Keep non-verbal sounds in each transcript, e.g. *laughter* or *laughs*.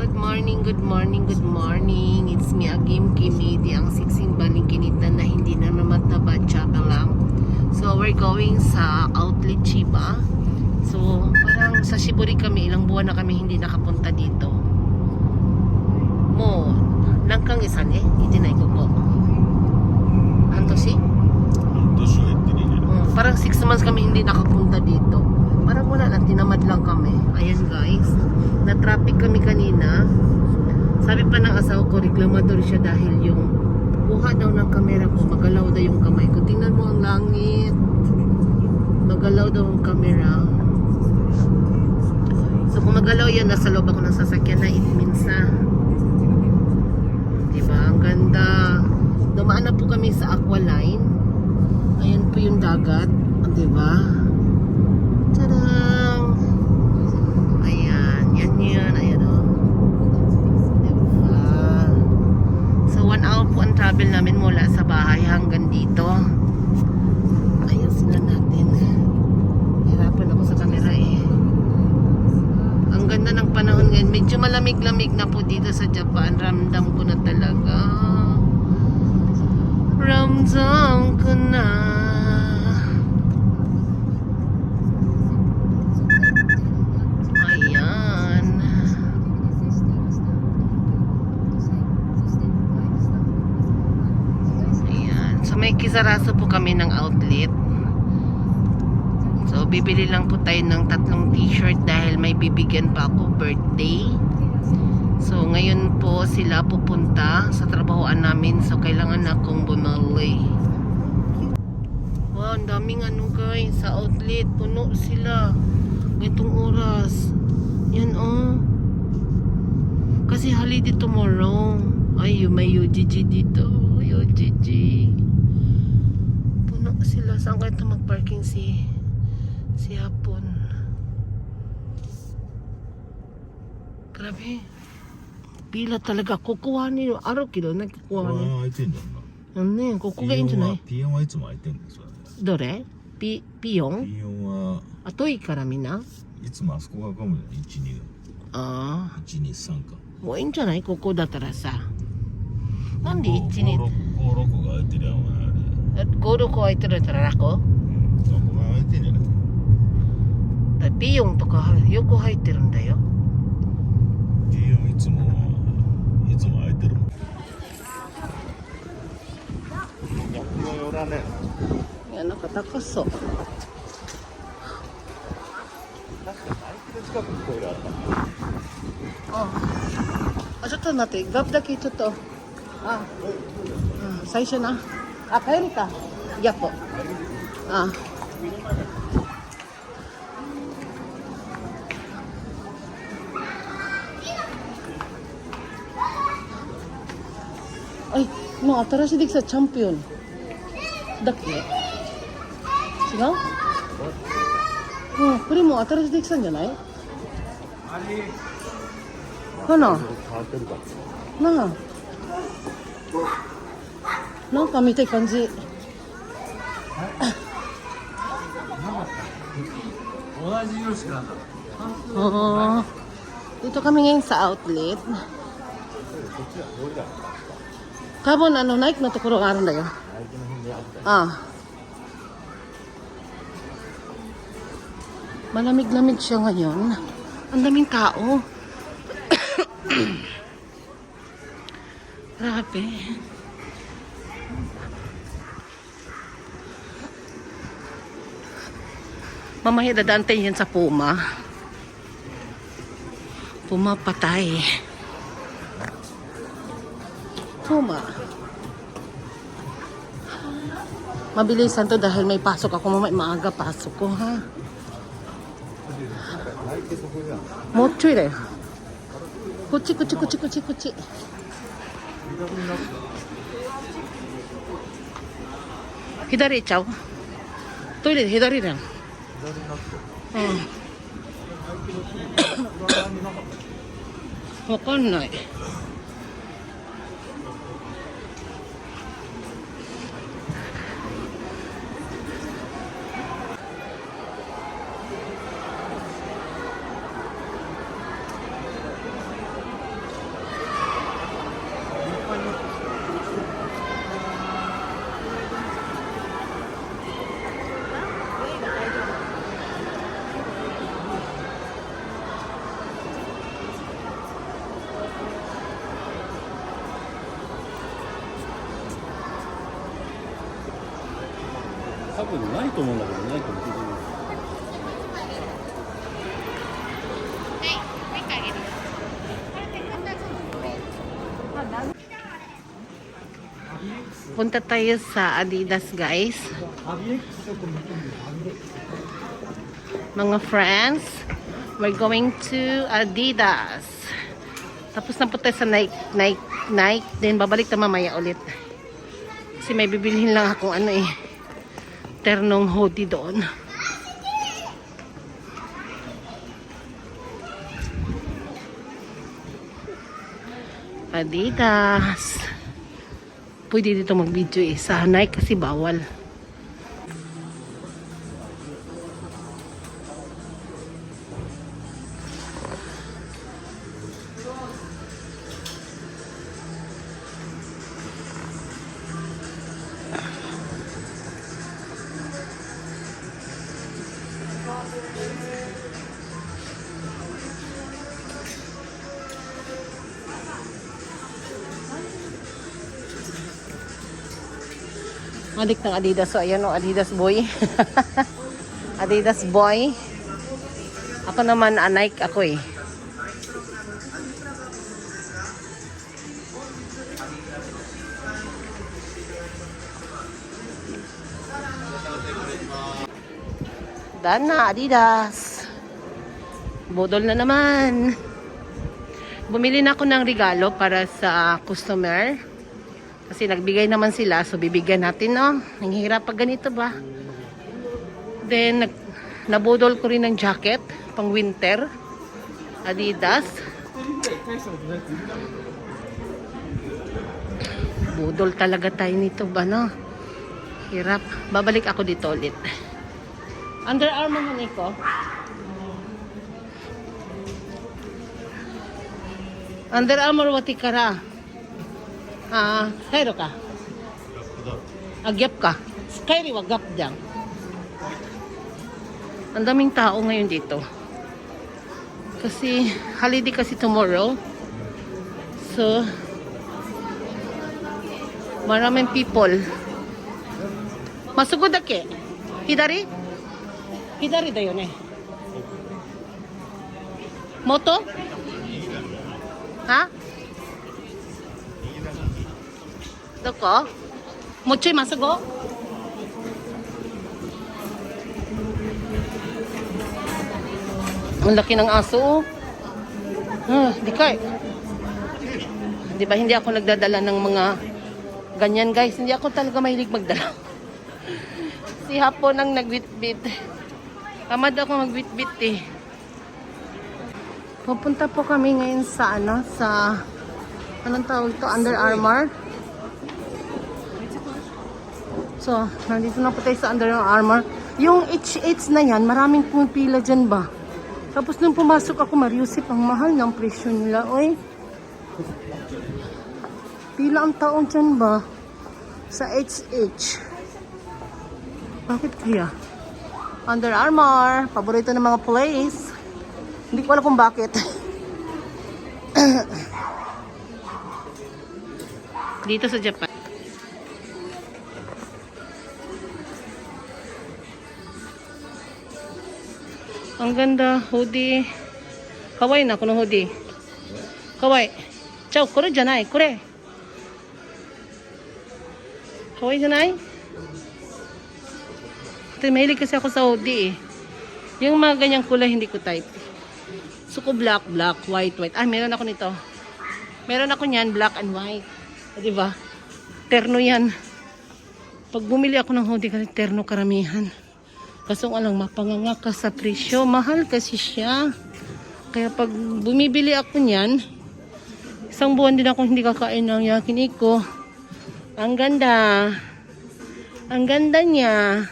Good morning, good morning, good morning. It's me again, Kimidi, ang siksing baliginitan na hindi na namataba, tsaka lang. So, we're going sa outlet Chiba. So, parang sa Shiburi kami, ilang buwan na kami hindi nakapunta dito. Mo, langkang isan eh, itinay ko po. Anto si? Anto si, mm, Parang 6 months kami hindi nakapunta dito. Parang wala lang, tinamad lang kami. Ayan guys, na-traffic kami kanina. Sabi pa ng asawa ko, reklamador siya dahil yung kuha daw ng kamera ko, magalaw daw yung kamay ko. Tingnan mo ang langit. Magalaw daw ang kamera. So kung magalaw yan, nasa loob ako ng sasakyan na it means na. Diba? Ang ganda. Dumaan na po kami sa Aqualine. Ayan po yung dagat. Di ba? Tadang! Ayan. Yan yun. Ayan o. Di ba? So, one hour po ang travel namin mula sa bahay hanggang dito. Ayan sila natin. Hirapan ako sa camera eh. Ang ganda ng panahon ngayon. Medyo malamig-lamig na po dito sa Japan. Ramdam ko na talaga. Ramdam ko na. Ayan. Ayan. So may kisaraso po kami ng outlet. So bibili lang po tayo ng tatlong t-shirt dahil may bibigyan pa ako birthday. So ngayon po sila pupunta sa trabahoan namin so kailangan akong bumili. Wow, ang daming ano guys sa outlet. Puno sila. Itong oras. Yan oh. Kasi holiday tomorrow. Ay, may UGG dito. Ito mag-parking si si Hapon? Grabe. Pila talaga. こ.こは空いてんだろ Ano na yan? ここうがな。いいんじゃない P4 はいつも空いてんですよ。どれピ、ピヨン P4 はあ、遠いからみんないつもあそこが混むよ。1、2、ああ。1、2、3か。もういいんじゃないここだったらさ。なんで5 1に、5、6が空いてりゃお前あれ。ゴールコ空いてるたら楽？うん。そこが空いてんじゃないだピヨンとか横入ってるんだよ。P4 いつも、いつも空いてるもん。逆が寄らねいや、なんか高そう。あった。ああ、ちょっと待って、ガブだけちょっと。あ、うん、最初な。あ、帰るか。ギャップ。あ。ay, mo 新しいできたチャンピオン。だっけ？違う？うん、これも新しいできたんじゃない？かな？なあ。なんか見たい感じ。Oo. Dito kami ngayon sa outlet. Kabon, ano, Nike na to kuro nga rin na yun. Ah. Malamig-lamig siya ngayon. Ang daming tao. *coughs* Grabe. Mamaya dadaan tayo yan sa Puma. Puma patay. Puma. Mabilisan to dahil may pasok ako. Mamaya maaga pasok ko ha. Mochi re. Kuchi kuchi kuchi kuchi kuchi. Hidari chao. Toilet hidari lang. うん。分かんない。特にないと思うんだけどないと思う Punta tayo sa Adidas, guys. Mga friends, we're going to Adidas. Tapos na po tayo sa Nike, Nike, Nike. Then babalik tayo mamaya ulit. Kasi may bibilhin lang akong ano eh. Ternong hoodie doon. Adidas. Pwede dito mag-video eh. Sa Nike kasi bawal. Adik ng Adidas. So, ayan o, Adidas boy. *laughs* Adidas boy. Ako naman, ah, Nike ako eh. Dana, Adidas. Bodol na naman. Bumili na ako ng regalo para sa customer. Kasi nagbigay naman sila, so bibigyan natin, no? Ang hirap pag ganito ba? Then, nag, nabudol ko rin ng jacket, pang winter. Adidas. Budol talaga tayo nito ba, no? Hirap. Babalik ako dito ulit. Under Armour mo niko. Under Armour wati kara. Ah, kairo ka. Agyap ka. Kairi wa gap dyan. Ang daming tao ngayon dito. Kasi holiday kasi tomorrow. So maraming people. Masugod ake. Hidari? Hidari da yun eh. Moto? Ha? Doko? Mochoy masugo? Ang laki ng aso. oh. Ah, di kay. Di ba hindi ako nagdadala ng mga ganyan guys. Hindi ako talaga mahilig magdala. *laughs* si Hapon ang nagbitbit. Tamad ako magbitbit eh. Pupunta po kami ngayon sa ano, sa anong tawag to? Under Armour. So, nandito na po tayo sa Under Armour. Yung H8 na yan, maraming pumipila dyan ba? Tapos nung pumasok ako, Mariusip, ang mahal ng presyo nila. Oy, pila ang taon dyan ba? Sa HH. Bakit kaya? Under Armour, paborito ng mga place. Hindi ko alam kung bakit. *coughs* Dito sa Japan. Ang ganda, hoodie. Kawaii na, kuno hoodie. Kawaii. Chao, kore janai, kore. Kawaii janai? Mahilig kasi ako sa hoodie eh. Yung mga ganyang kulay, hindi ko type. Suko black, black, white, white. Ah, meron ako nito. Meron ako niyan, black and white. Ah, di ba? Terno yan. Pag bumili ako ng hoodie kasi terno karamihan. Kaso nga lang, mapanganga ka sa presyo. Mahal kasi siya. Kaya pag bumibili ako niyan, isang buwan din ako hindi kakain ng yakiniko. Ang ganda. Ang ganda niya.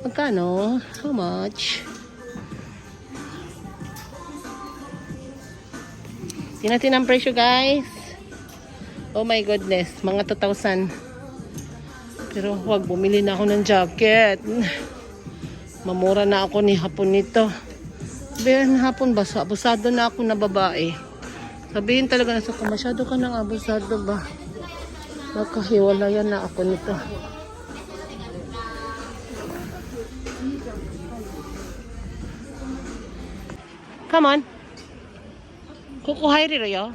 Magkano? How much? Tinatin ang presyo guys. Oh my goodness. Mga 2,000. Pero huwag bumili na ako ng jacket. Mamura na ako ni hapon nito. Sabihin hapon, basa, abusado na ako na babae. Sabihin talaga na sa ko, masyado ka nang abusado ba? Nakahiwalayan na ako nito. Come on. Kukuhay rin yo.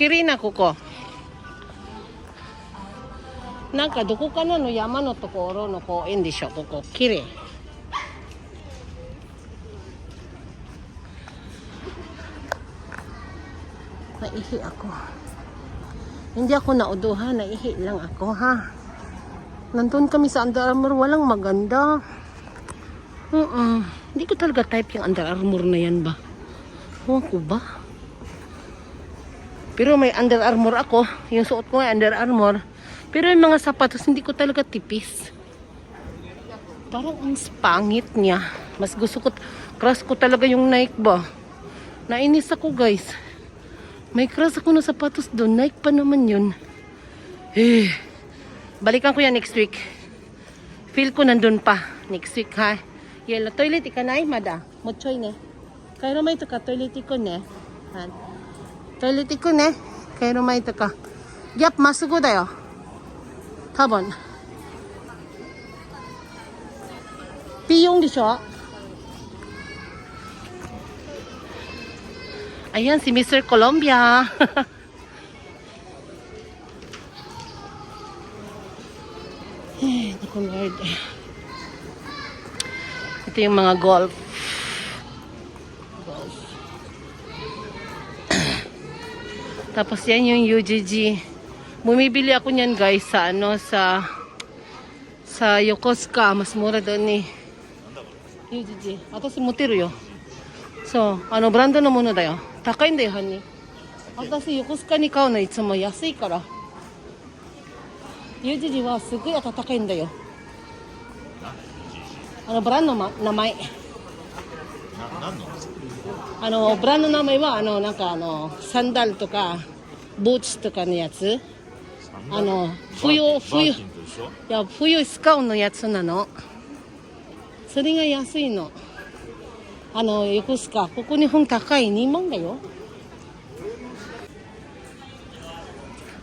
Kirina kuko. なんかどこかなの山のところの公園でしょここ綺麗 Naihi ako. Hindi ako nauduhan, naihi lang ako ha. Nandun kami sa Under Armour, walang maganda. Uh Hindi ko talaga type yung Under Armour na yan ba? Huwag ko ba? Pero may Under Armour ako. Yung suot ko ay Under Armour. Pero yung mga sapatos, hindi ko talaga tipis. Parang ang pangit niya. Mas gusto ko, crush ko talaga yung Nike ba. Nainis ako guys. May crush ako na sapatos doon. Nike pa naman yun. Eh, balikan ko yan next week. Feel ko nandun pa. Next week ha. Yelo, toilet ka na mada. Mochoy ne. Kaya may ito ka, toilet ko ne. Han. Toilet ko ne. Kaya may ito ka. Yap, masugo dayo. 多分。必用de siya. Ayan, si Mr. Colombia. Eh, *laughs* naku Lord. Ito yung mga golf. Golf. Tapos yan yung UGG. Bumibili ako niyan guys sa ano sa sa Yokosuka, mas mura doon ni UGG. Ato si Mutiru yo. So, あのブランドのものだよ。高いんだよ、ハニー。私、横須賀に買うのいつも安いから。UGG はすごい暖かいんだよ。あのブランドの名前。な何の あのブランドの名前はあのなんかあのサンダルとかブーツとかのやつ。あの冬バー冬キンと一緒いや、冬使うのやつなの。それが安いの。あの、横須賀。ここ日本高い2万だよ。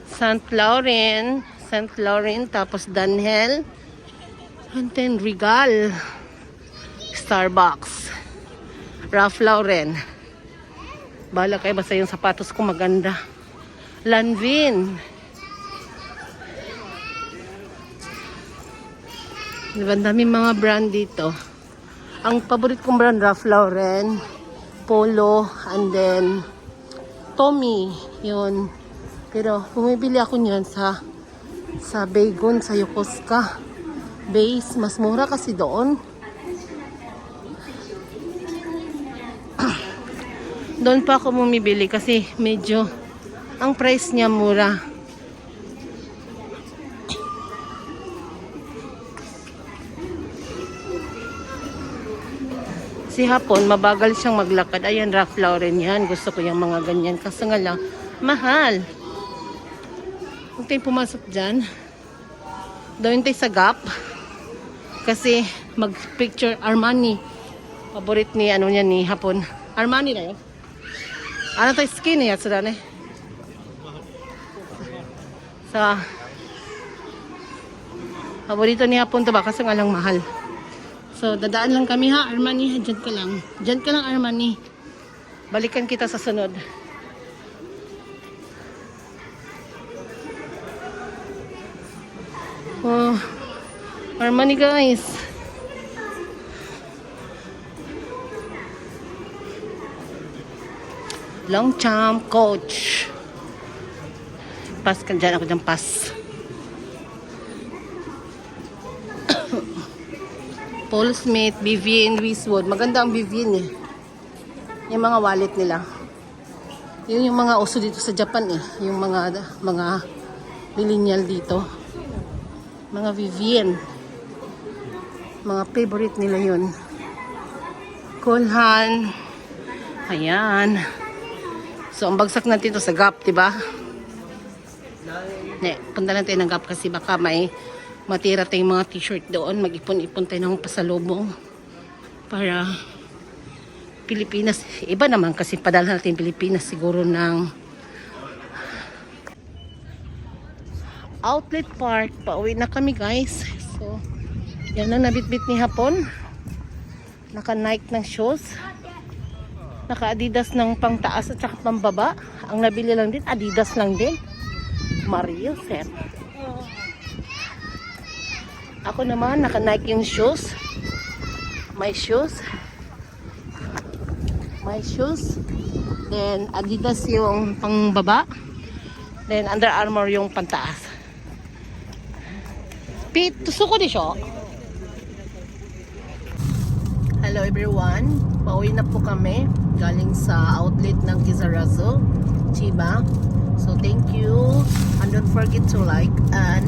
St. Laurent. St. Laurent. Tapos Danhel. And then Regal. Starbucks. Ralph Lauren. Bala kayo basta yung sapatos ko maganda. Lanvin. Diba, daming mga brand dito. Ang paborit kong brand, Ralph Lauren, Polo, and then Tommy. Yun. Pero bumibili ako niyan sa sa Baygon, sa Yokosuka. Base, mas mura kasi doon. Doon pa ako bumibili kasi medyo ang price niya mura. Si Hapon, mabagal siyang maglakad. Ayan, Ralph Lauren yan. Gusto ko yung mga ganyan. Kasi nga lang, mahal. Huwag tayong pumasok dyan. Doon tayo sa Gap. Kasi mag-picture Armani. Paborit ni ano niya ni Hapon. Armani na yun. Ano tayo skin ya? Sudah ne. Sa Paborito ni Hapon to ba? Kasi nga lang mahal. So, dadaan lang kami ha, Armani. Diyan ka lang. Diyan ka lang, Armani. Balikan kita sa sunod. Oh, Armani guys. Long jump coach. Pass ka dyan. Ako dyan pass. *coughs* Paul Smith, Vivienne, Westwood. Maganda ang Vivienne eh. Yung mga wallet nila. Yun yung mga uso dito sa Japan eh. Yung mga mga millennial dito. Mga Vivienne. Mga favorite nila yun. Kulhan. Ayan. So, ang bagsak natin ito sa Gap, di ba? Ne, punta natin ng Gap kasi baka may matira tayong mga t-shirt doon. Mag-ipon-ipon tayo ng pasalubong para Pilipinas. Iba naman kasi padala natin Pilipinas siguro ng Outlet Park. Pauwi na kami guys. So, yan na nabitbit ni Hapon. Naka-Nike ng shoes. Naka-Adidas ng pangtaas at saka pambaba. Ang nabili lang din, Adidas lang din. Mario, sir. Ako naman, naka-Nike yung shoes. My shoes. My shoes. Then, Adidas yung pangbaba. Then, Under Armour yung pantaas. Pete, tuso ko di siya. Hello everyone. Pauwi na po kami galing sa outlet ng Kizarazo, Chiba. So thank you. And don't forget to like and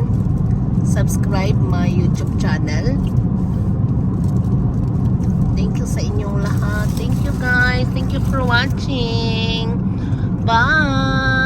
subscribe my YouTube channel. Thank you sa inyong lahat. Thank you guys. Thank you for watching. Bye!